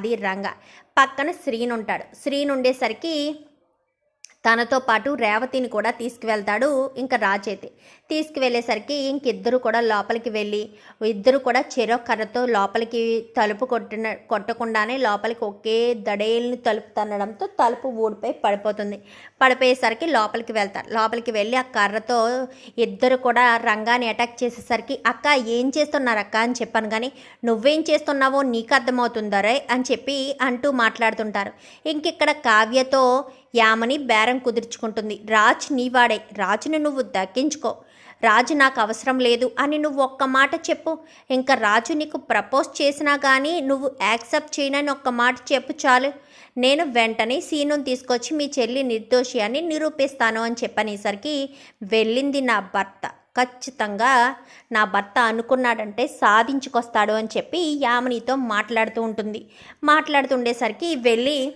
అది రంగ పక్కన శ్రీను ఉంటాడు శ్రీను ఉండేసరికి తనతో పాటు రేవతిని కూడా తీసుకువెళ్తాడు ఇంకా రాజైతే. తీసుకువెళ్ళేసరికి ఇంకిద్దరు కూడా లోపలికి వెళ్ళి ఇద్దరు కూడా చెరో కర్రతో లోపలికి తలుపు కొట్టిన కొట్టకుండానే లోపలికి ఒకే దడేల్ని తలుపు తన్నడంతో తలుపు ఊడిపోయి పడిపోతుంది. పడిపోయేసరికి లోపలికి వెళ్తారు. లోపలికి వెళ్ళి ఆ కర్రతో ఇద్దరు కూడా రంగాన్ని అటాక్ చేసేసరికి అక్క ఏం చేస్తున్నారు అక్క అని చెప్పాను కానీ నువ్వేం చేస్తున్నావో నీకు అర్థమవుతుందరే అని చెప్పి అంటూ మాట్లాడుతుంటారు. ఇంక ఇక్కడ కావ్యతో యామని బేరం కుదుర్చుకుంటుంది. రాజ్ నీవాడే రాజును నువ్వు దక్కించుకో. రాజు నాకు అవసరం లేదు అని నువ్వు ఒక్క మాట చెప్పు. ఇంకా రాజు నీకు ప్రపోజ్ చేసినా కానీ నువ్వు యాక్సెప్ట్ చేయనని ఒక్క మాట చెప్పు చాలు. నేను వెంటనే సీనుని తీసుకొచ్చి మీ చెల్లి నిర్దోషి అని నిరూపిస్తాను అని చెప్పనేసరికి వెళ్ళింది నా భర్త. ఖచ్చితంగా నా భర్త అనుకున్నాడంటే సాధించుకొస్తాడు అని చెప్పి యామినితో మాట్లాడుతూ ఉంటుంది. మాట్లాడుతుండేసరికి వెళ్ళి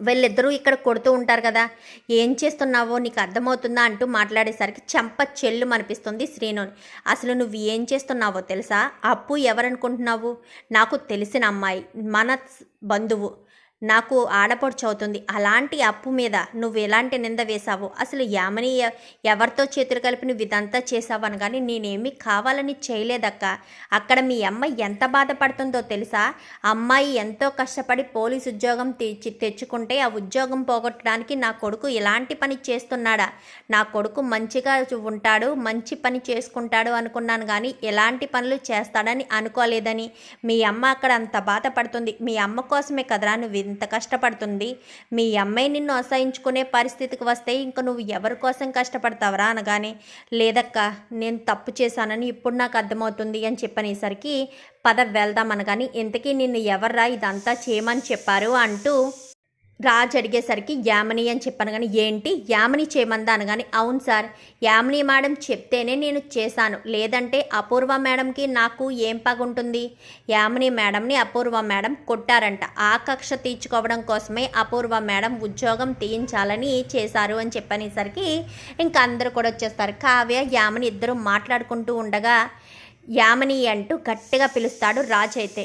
వీళ్ళిద్దరూ ఇక్కడ కొడుతూ ఉంటారు కదా. ఏం చేస్తున్నావో నీకు అర్థమవుతుందా అంటూ మాట్లాడేసరికి చెంప చెల్లు అనిపిస్తుంది శ్రీనుని. అసలు నువ్వు ఏం చేస్తున్నావో తెలుసా? అప్పు ఎవరనుకుంటున్నావు? నాకు తెలిసిన అమ్మాయి మన బంధువు. నాకు ఆడపడుచు అవుతుంది అలాంటి అప్పు మీద నువ్వు ఎలాంటి నింద వేశావు అసలు యామని ఎవరితో చేతులు కలిపి నువ్వు ఇదంతా చేసావు అనగాని నేనేమి కావాలని చేయలేదక్క. అక్కడ మీ అమ్మ ఎంత బాధపడుతుందో తెలుసా? అమ్మాయి ఎంతో కష్టపడి పోలీస్ ఉద్యోగం తెచ్చి తెచ్చుకుంటే ఆ ఉద్యోగం పోగొట్టడానికి నా కొడుకు ఎలాంటి పని చేస్తున్నాడా? నా కొడుకు మంచిగా ఉంటాడు మంచి పని చేసుకుంటాడు అనుకున్నాను కానీ ఎలాంటి పనులు చేస్తాడని అనుకోలేదని. మీ అమ్మ అక్కడ అంత బాధపడుతుంది. మీ అమ్మ కోసమే కదరా నువ్వు ఇంత కష్టపడుతుంది. మీ అమ్మాయి నిన్ను అసహించుకునే పరిస్థితికి వస్తే ఇంక నువ్వు ఎవరి కోసం కష్టపడతావరా అనగానే లేదక్క నేను తప్పు చేశానని ఇప్పుడు నాకు అర్థమవుతుంది అని చెప్పనేసరికి పద వెళ్దాం అనగాని ఇంతకీ నిన్ను ఎవర్రా ఇదంతా చేయమని చెప్పారు? అంటూ రాజ్ అడిగేసరికి యామిని అని చెప్పాను కానీ ఏంటి? యామిని చేయమందా అనగాని అవును సార్. యామిని మేడం చెప్తేనే నేను చేశాను. లేదంటే అపూర్వ మేడంకి నాకు ఏం పగుంటుంది? యామిని మేడంని అపూర్వ మేడం కొట్టారంట. ఆ కక్ష తీర్చుకోవడం కోసమే అపూర్వ మేడం ఉద్యోగం తీయించాలని చేశారు అని చెప్పనేసరికి ఇంకా అందరూ కూడా వచ్చేస్తారు. కావ్య యామిని ఇద్దరు మాట్లాడుకుంటూ ఉండగా యామిని అంటూ గట్టిగా పిలుస్తాడు రాజ్ అయితే.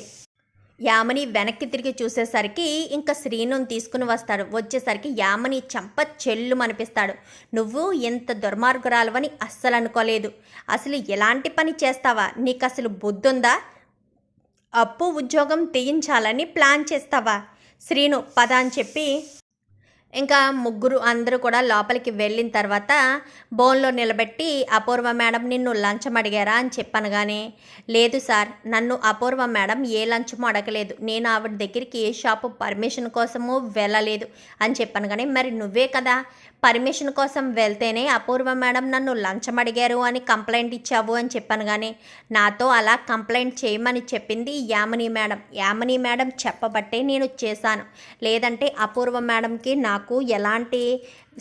యామని వెనక్కి తిరిగి చూసేసరికి ఇంకా శ్రీనుని తీసుకుని వస్తాడు. వచ్చేసరికి యామని చంప చెల్లు అనిపిస్తాడు నువ్వు ఎంత దుర్మార్గురాలవని అస్సలు అనుకోలేదు. అసలు ఎలాంటి పని చేస్తావా? నీకు అసలు బుద్ధుందా? అప్పు ఉద్యోగం తీయించాలని ప్లాన్ చేస్తావా? శ్రీను పద అని చెప్పి ఇంకా ముగ్గురు అందరూ కూడా లోపలికి వెళ్ళిన తర్వాత బోన్లో నిలబెట్టి అపూర్వ మేడం నిన్ను లంచం అడిగారా? అని చెప్పాను కానీ లేదు సార్ నన్ను అపూర్వ మేడం ఏ లంచము అడగలేదు. నేను ఆవిడ దగ్గరికి ఏ షాపు పర్మిషన్ కోసము వెళ్ళలేదు. అని చెప్పాను కానీ మరి నువ్వే కదా పర్మిషన్ కోసం వెళ్తేనే అపూర్వ మేడం నన్ను లంచం అడిగారు అని కంప్లైంట్ ఇచ్చావు అని చెప్పాను కానీ నాతో అలా కంప్లైంట్ చేయమని చెప్పింది యామిని మేడం. యామిని మేడం చెప్పబట్టే నేను చేశాను. లేదంటే అపూర్వ మేడంకి నాకు ఎలాంటి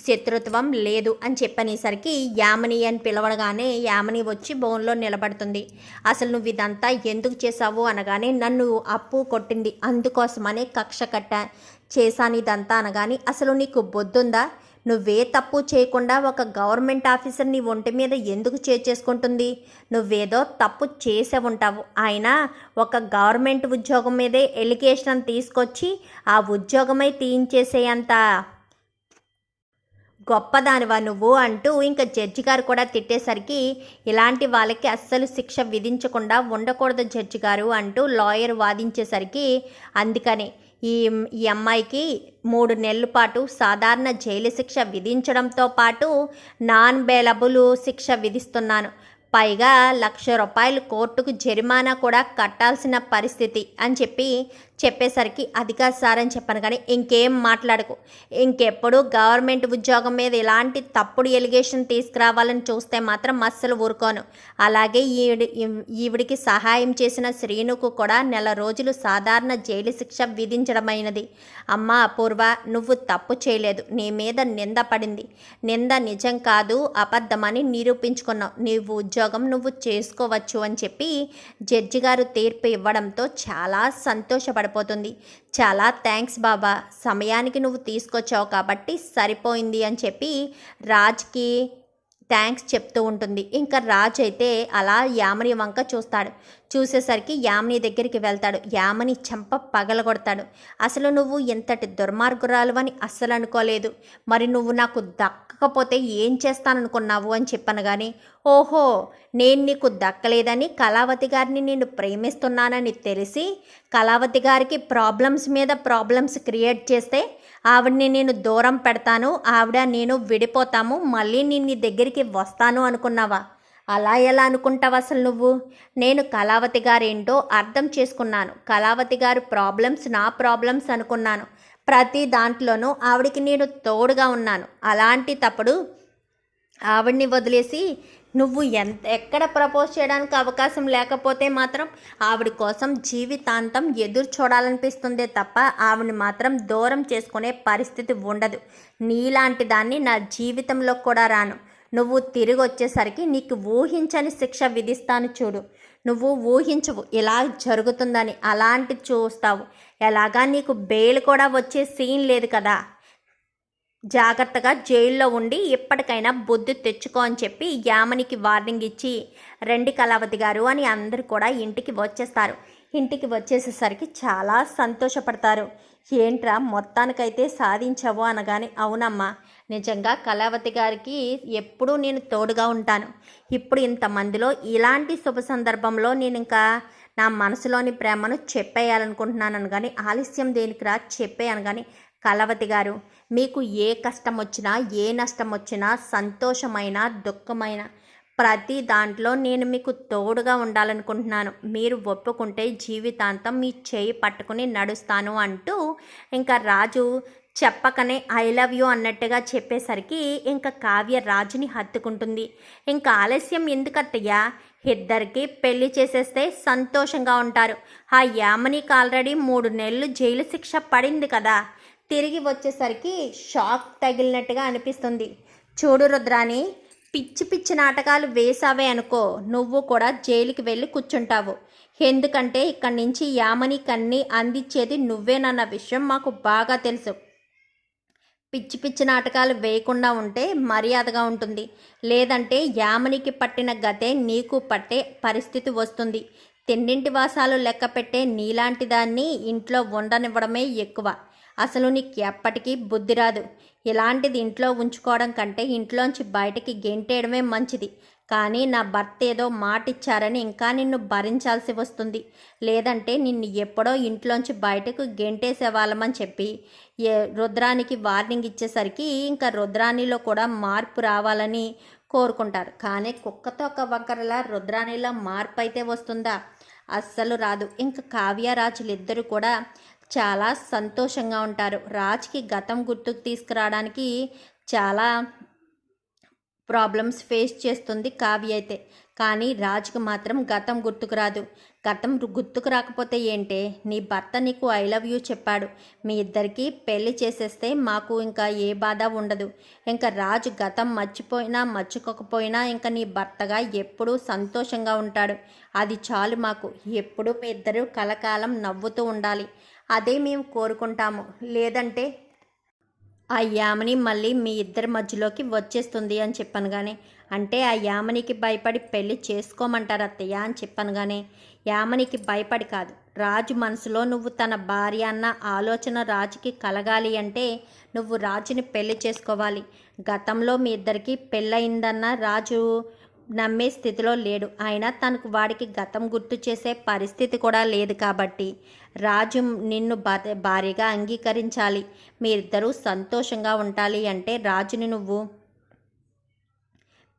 శత్రుత్వం లేదు అని చెప్పనేసరికి యామిని అని పిలవడగానే యామిని వచ్చి బోన్లో నిలబడుతుంది. అసలు నువ్వు ఇదంతా ఎందుకు చేసావు అనగానే నన్ను అప్పు కొట్టింది. అందుకోసమనే కక్ష కట్ట చేశాను ఇదంతా అనగాని అసలు నీకు బొద్దుందా? నువ్వే తప్పు చేయకుండా ఒక గవర్నమెంట్ ఆఫీసర్ నీ ఒంటి మీద ఎందుకు చేసుకుంటుంది నువ్వేదో తప్పు చేసే ఉంటావు. అయినా ఒక గవర్నమెంట్ ఉద్యోగం మీదే ఎలిగేషన్ తీసుకొచ్చి ఆ ఉద్యోగమై తీయించేసేయంత గొప్పదానివా నువ్వు అంటూ ఇంకా జడ్జి గారు కూడా తిట్టేసరికి ఇలాంటి వాళ్ళకి అస్సలు శిక్ష విధించకుండా ఉండకూడదు జడ్జి గారు అంటూ లాయర్ వాదించేసరికి అందుకని ఈ ఈ అమ్మాయికి మూడు నెలల పాటు సాధారణ జైలు శిక్ష విధించడంతో పాటు నాన్ బెయిలబుల్ శిక్ష విధిస్తున్నాను. పైగా లక్ష రూపాయలు కోర్టుకు జరిమానా కూడా కట్టాల్సిన పరిస్థితి అని చెప్పి చెప్పేసరికి అది కాదు సార్ అని చెప్పాను కానీ ఇంకేం మాట్లాడకు. ఇంకెప్పుడు గవర్నమెంట్ ఉద్యోగం మీద ఎలాంటి తప్పుడు ఎలిగేషన్ తీసుకురావాలని చూస్తే మాత్రం అస్సలు ఊరుకోను. అలాగే ఈవిడి ఈవిడికి సహాయం చేసిన శ్రీనుకు కూడా నెల రోజులు సాధారణ జైలు శిక్ష విధించడమైనది. అమ్మ అపూర్వ నువ్వు తప్పు చేయలేదు. నీ మీద నింద పడింది. నింద నిజం కాదు అబద్ధమని నిరూపించుకున్నావు. నీవు ఉద్యోగం నువ్వు చేసుకోవచ్చు అని చెప్పి జడ్జి గారు తీర్పు ఇవ్వడంతో చాలా సంతోషపడిపోతుంది చాలా థ్యాంక్స్ బాబా. సమయానికి నువ్వు తీసుకొచ్చావు కాబట్టి సరిపోయింది అని చెప్పి రాజ్కి థ్యాంక్స్ చెప్తూ ఉంటుంది. ఇంకా రాజ్ అయితే అలా యామని వంక చూస్తాడు. చూసేసరికి యామిని దగ్గరికి వెళ్తాడు. యామని చెంప పగలగొడతాడు. అసలు నువ్వు ఎంతటి దుర్మార్గురాలు అని అస్సలు అనుకోలేదు. మరి నువ్వు నాకు దక్కకపోతే ఏం చేస్తాననుకున్నావు అని చెప్పాను కానీ ఓహో నేను నీకు దక్కలేదని కళావతి గారిని నేను ప్రేమిస్తున్నానని తెలిసి కళావతి గారికి ప్రాబ్లమ్స్ మీద ప్రాబ్లమ్స్ క్రియేట్ చేస్తే ఆవిడని నేను దూరం పెడతాను ఆవిడ నేను విడిపోతాము మళ్ళీ నేను నీ దగ్గరికి వస్తాను అనుకున్నావా? అలా ఎలా అనుకుంటావు అసలు నువ్వు? నేను కళావతి గారేంటో అర్థం చేసుకున్నాను. కళావతి గారు ప్రాబ్లమ్స్ నా ప్రాబ్లమ్స్ అనుకున్నాను. ప్రతి దాంట్లోనూ ఆవిడికి నేను తోడుగా ఉన్నాను. అలాంటి తప్పుడు ఆవిడ్ని వదిలేసి నువ్వు ఎంత ఎక్కడ ప్రపోజ్ చేయడానికి అవకాశం లేకపోతే మాత్రం ఆవిడ కోసం జీవితాంతం ఎదురు చూడాలనిపిస్తుందే తప్ప ఆవిడని మాత్రం దూరం చేసుకునే పరిస్థితి ఉండదు. నీలాంటి దాన్ని నా జీవితంలో కూడా రాను. నువ్వు తిరిగి వచ్చేసరికి నీకు ఊహించని శిక్ష విధిస్తాను చూడు. నువ్వు ఊహించవు. ఇలా జరుగుతుందని అలాంటి చూస్తావు. ఎలాగా నీకు బెయిల్ కూడా వచ్చే సీన్ లేదు కదా. జాగ్రత్తగా జైల్లో ఉండి ఇప్పటికైనా బుద్ధి తెచ్చుకో అని చెప్పి యామనికి వార్నింగ్ ఇచ్చి రెండి కళావతి గారు అని అందరూ కూడా ఇంటికి వచ్చేస్తారు. ఇంటికి వచ్చేసేసరికి చాలా సంతోషపడతారు. ఏంట్రా మొత్తానికైతే సాధించావు అనగానే అవునమ్మా నిజంగా కళావతి గారికి ఎప్పుడూ నేను తోడుగా ఉంటాను. ఇప్పుడు ఇంతమందిలో ఇలాంటి శుభ సందర్భంలో నేను ఇంకా నా మనసులోని ప్రేమను చెప్పేయాలనుకుంటున్నాను కానీ ఆలస్యం దేనికిరా చెప్పేయను కానీ కళావతి గారు మీకు ఏ కష్టం వచ్చినా ఏ నష్టం వచ్చినా సంతోషమైన దుఃఖమైన ప్రతి దాంట్లో నేను మీకు తోడుగా ఉండాలనుకుంటున్నాను. మీరు ఒప్పుకుంటే జీవితాంతం మీ చేయి పట్టుకుని నడుస్తాను అంటూ ఇంకా రాజు చెప్పకనే ఐ లవ్ యూ అన్నట్టుగా చెప్పేసరికి ఇంకా కావ్య రాజుని హత్తుకుంటుంది. ఇంకా ఆలస్యం ఎందుకత్తయ్యా? ఇద్దరికి పెళ్ళి చేసేస్తే సంతోషంగా ఉంటారు. ఆ యామనికి ఆల్రెడీ మూడు నెలలు జైలు శిక్ష పడింది కదా. తిరిగి వచ్చేసరికి షాక్ తగిలినట్టుగా అనిపిస్తుంది. చూడు రుద్రాని పిచ్చి పిచ్చి నాటకాలు వేసావే అనుకో నువ్వు కూడా జైలుకి వెళ్ళి కూర్చుంటావు. ఎందుకంటే ఇక్కడి నుంచి యామని కన్ని అందించేది నువ్వేనన్న విషయం మాకు బాగా తెలుసు. పిచ్చి పిచ్చి నాటకాలు వేయకుండా ఉంటే మర్యాదగా ఉంటుంది. లేదంటే యామనికి పట్టిన గతే నీకు పట్టే పరిస్థితి వస్తుంది. తిన్నింటి వాసాలు లెక్క పెట్టే నీలాంటి దాన్ని ఇంట్లో ఉండనివ్వడమే ఎక్కువ. అసలు నీకు ఎప్పటికీ బుద్ధి రాదు. ఇలాంటిది ఇంట్లో ఉంచుకోవడం కంటే ఇంట్లోంచి బయటికి గెంటేయడమే మంచిది. కానీ నా భర్త ఏదో మాట ఇచ్చారని ఇంకా నిన్ను భరించాల్సి వస్తుంది. లేదంటే నిన్ను ఎప్పుడో ఇంట్లోంచి బయటకు గెంటేసేవాళ్ళమని చెప్పి ఏ రుద్రానికి వార్నింగ్ ఇచ్చేసరికి ఇంకా రుద్రాణిలో కూడా మార్పు రావాలని కోరుకుంటారు. కానీ కుక్కతో ఒక వంకరలా రుద్రాణిలో మార్పు అయితే వస్తుందా? అస్సలు రాదు. ఇంకా కావ్యరాజులు ఇద్దరు కూడా చాలా సంతోషంగా ఉంటారు. రాజ్కి గతం గుర్తుకు తీసుకురావడానికి చాలా ప్రాబ్లమ్స్ ఫేస్ చేస్తుంది కావ్య అయితే. కానీ రాజుకు మాత్రం గతం గుర్తుకు రాదు. గతం గుర్తుకు రాకపోతే ఏంటే? నీ భర్త నీకు ఐ లవ్ యూ చెప్పాడు. మీ ఇద్దరికి పెళ్ళి చేసేస్తే మాకు ఇంకా ఏ బాధ ఉండదు. ఇంకా రాజు గతం మర్చిపోయినా మర్చిపోకపోయినా ఇంకా నీ భర్తగా ఎప్పుడూ సంతోషంగా ఉంటాడు. అది చాలు మాకు. ఎప్పుడూ మీ ఇద్దరు కలకాలం నవ్వుతూ ఉండాలి. అదే మేము కోరుకుంటాము. లేదంటే ఆ యామని మళ్ళీ మీ ఇద్దరి మధ్యలోకి వచ్చేస్తుంది అని చెప్పాను కానీ అంటే ఆ యామనికి భయపడి పెళ్ళి చేసుకోమంటారు అత్తయ్య అని చెప్పాను కానీ యామనికి భయపడి కాదు. రాజు మనసులో నువ్వు తన భార్య అన్న ఆలోచన రాజుకి కలగాలి అంటే నువ్వు రాజుని పెళ్ళి చేసుకోవాలి. గతంలో మీ ఇద్దరికి పెళ్ళయిందన్న రాజు నమ్మే స్థితిలో లేడు. అయినా తనకు వాడికి గతం గుర్తు చేసే పరిస్థితి కూడా లేదు కాబట్టి రాజు నిన్ను భారీగా అంగీకరించాలి. మీరిద్దరూ సంతోషంగా ఉండాలి అంటే రాజుని నువ్వు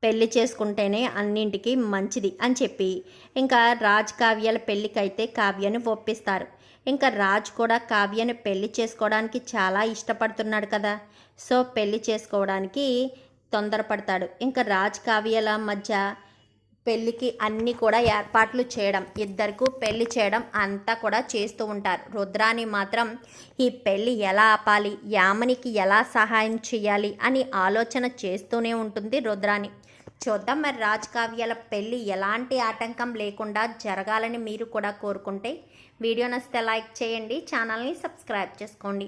పెళ్ళి చేసుకుంటేనే అన్నింటికి మంచిది అని చెప్పి ఇంకా రాజ్ కావ్యాల పెళ్ళికైతే కావ్యను ఒప్పిస్తారు. ఇంకా రాజ్ కూడా కావ్యను పెళ్ళి చేసుకోవడానికి చాలా ఇష్టపడుతున్నాడు కదా. సో పెళ్ళి చేసుకోవడానికి తొందరపడతాడు. ఇంకా రాజ్ కావ్యల మధ్య పెళ్ళికి అన్నీ కూడా ఏర్పాట్లు చేయడం ఇద్దరికు పెళ్ళి చేయడం అంతా కూడా చేస్తూ ఉంటారు. రుద్రాని మాత్రం ఈ పెళ్ళి ఎలా ఆపాలి యామనికి ఎలా సహాయం చేయాలి అని ఆలోచన చేస్తూనే ఉంటుంది రుద్రాని. చూద్దాం మరి రాజకావ్యాల పెళ్ళి ఎలాంటి ఆటంకం లేకుండా జరగాలని మీరు కూడా కోరుకుంటే వీడియో నచ్చితే లైక్ చేయండి ఛానల్ని సబ్స్క్రైబ్ చేసుకోండి.